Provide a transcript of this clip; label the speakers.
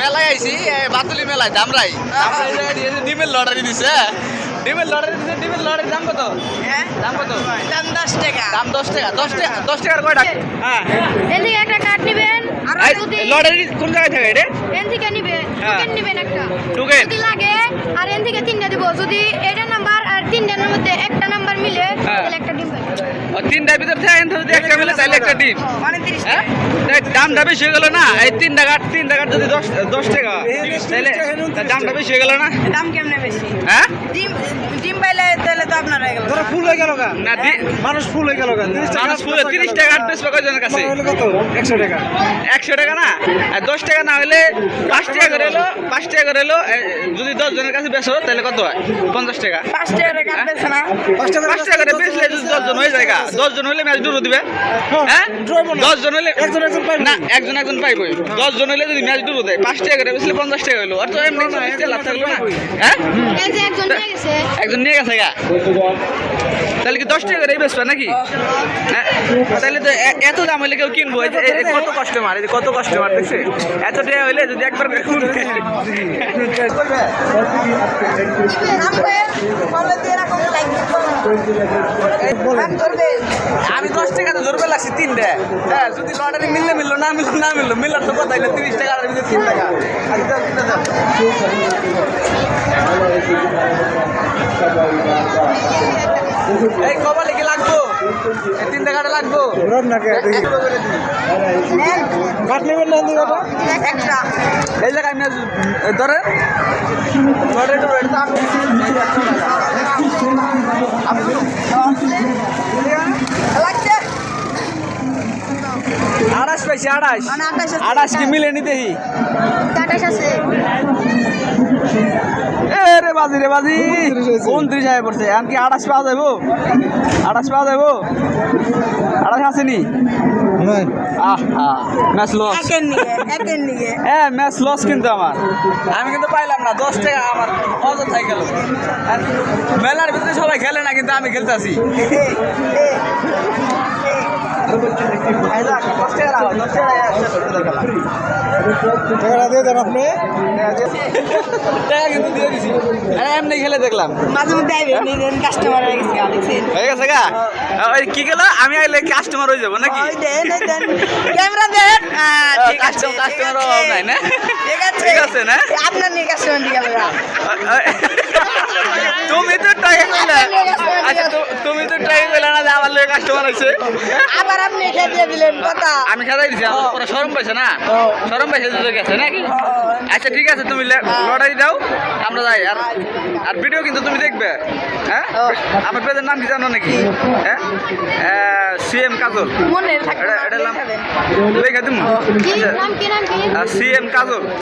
Speaker 1: মেলায় আইছি বাতুলি মেলায় দামরাই। ডিমের লটারি দিছে হ্যাঁ? ডিমের লটারি দিছে ডিমের লটারি দাম কত?
Speaker 2: হ্যাঁ।
Speaker 1: দাম কত?
Speaker 2: দাম দশ টাকা।
Speaker 1: দাম দশ টাকা দশ টাকা দশ টাকার কয়টা হ্যাঁ।
Speaker 3: এন থেকে একটা কার্ড নেবেন আর
Speaker 1: লটারি কোন জায়গায় থাকে এটা?
Speaker 3: এন থেকে নিবেন
Speaker 1: হ্যাঁ।
Speaker 3: টোকেন নিবেন একটা।
Speaker 1: টোকেন
Speaker 3: যদি লাগে আর এন থেকে তিনটা দিব। যদি এটা নাম্বার তিনটার মধ্যে একটা নাম্বার মিলে
Speaker 1: হ্যাঁ।
Speaker 3: তাহলে একটা ডিম পাবেন
Speaker 1: তিনটার ভিতর থেকে যদি একটা মিলে তাহলে একটা ডিম
Speaker 2: মানে
Speaker 1: হ্যাঁ? দামটা বেশি হয়ে গেল না? এই তিন টাকা তিন টাকার যদি দশ দশ টাকা। তাহলে দামটা বেশি হয়ে গেল না?
Speaker 2: দাম কেমনে বেশি?
Speaker 1: হ্যাঁ?
Speaker 2: ডিম ডিম পাইলে তাহলে তো আপনার হয়ে গেল।
Speaker 4: ধরো ফুল হয়ে গেল গা।
Speaker 1: না
Speaker 4: মানুষ ফুল হয়ে গেল
Speaker 1: মানুষ পুরো তিরিশ টাকা আট বেচবে কয়জনের কাছে।
Speaker 4: কত? একশো টাকা।
Speaker 1: একশো টাকা না? আর দশ টাকা না হলে পাঁচ টাকা করে এলো পাঁচ টাকা করে এলো যদি দশ জনের কাছে বেচো তাহলে কত হয়? পঞ্চাশ টাকা।
Speaker 2: পাঁচ টাকা কাটবেছে না
Speaker 4: পাঁচ টাকা
Speaker 1: করে বেচলে যদি দশ হয়ে যায় গা, হলে ম্যাচ ডুরো দিবে। হ্যাঁ
Speaker 4: ড্রইবো
Speaker 1: জন হলে
Speaker 4: একজন একজন পাইবো।
Speaker 1: না একজন একজন পাইবো। দশ জন হলে যদি ম্যাচ ডুরো দেয় পাঁচ টাকা করে বেচলে পঞ্চাশ টাকা হলো আর তো এমনি লাভ থাকল না। হ্যাঁ?
Speaker 3: একজন নিয়ে গেছে।
Speaker 1: একজন নিয়ে গেছে গা। তাহলে কি দশ টাকা করে বেচবে নাকি? হ্যাঁ? তাহলে তো এ- এত দাম হলে কেউ কিনবো? কত কাস্টমার এই যে কত কাস্টমার দেখছে? এত টাকা হলে যদি একবার করে কিনবে। আমি দশ টাকা তো ধরবে লাগছি তিনটে। হ্যাঁ যদি লটারি মিললে মিললো, না মিললো না মিললো মিললার তো কথা তিরিশ টাকা তিন টাকা। এই কবালে কি লাগবো? তিন টাকাটা লাগবো?
Speaker 4: ধরুন
Speaker 1: এই জায়গায় আমি আড়াইশ
Speaker 2: মানে আঠাশ
Speaker 1: আড়াইশ কি মিলে নিতে রে বাজি রে বাজি। উনত্রিশ হাজার পড়ছে। এখন কি আড়াইশ পাওয়া যাব আড়াইশ পাওয়া যাব আড়াইশ আসেনি। আহা ম্যাচ লস হ্যাঁ ম্যাচ লস কিন্তু আমার। আমি কিন্তু পাইলাম না দশ টাকা আমার অযথাই গেল। মেলার ভিতরে সবাই খেলে না কিন্তু আমি খেলতেছি। খেলে দেখলাম
Speaker 2: মাঝে মধ্যে কাস্টমার হয়ে গেছে
Speaker 1: কি আমি আইলে কাস্টমার হয়ে যাব নাকি কাস্টমার নাই
Speaker 2: ঠিক আছে
Speaker 1: না
Speaker 2: আপনার নিয়ে কাস্টমার
Speaker 1: তুমি তো টাকা আচ্ছা তু- তুমি তো টাকা কইলা না যে আমার লোক
Speaker 2: আবার আপনি খেয়ে দিলেন কথা।
Speaker 1: আমি খেলাই দিছি আমার শরম পাইছে না? শরম পাইছে তো গেছে নাকি? আচ্ছা ঠিক আছে তুমি লটারি দাও আমরা যাই। আর আর ভিডিও কিন্তু তুমি দেখবে। হ্যাঁ? আমার পেজের নাম কি জানো নাকি? হ্যাঁ? সিএম কাজল।
Speaker 2: মনে
Speaker 1: এটা নাম। লেখা দিমু
Speaker 3: কি? নাম কি নাম কি?
Speaker 1: সিএম কাজল।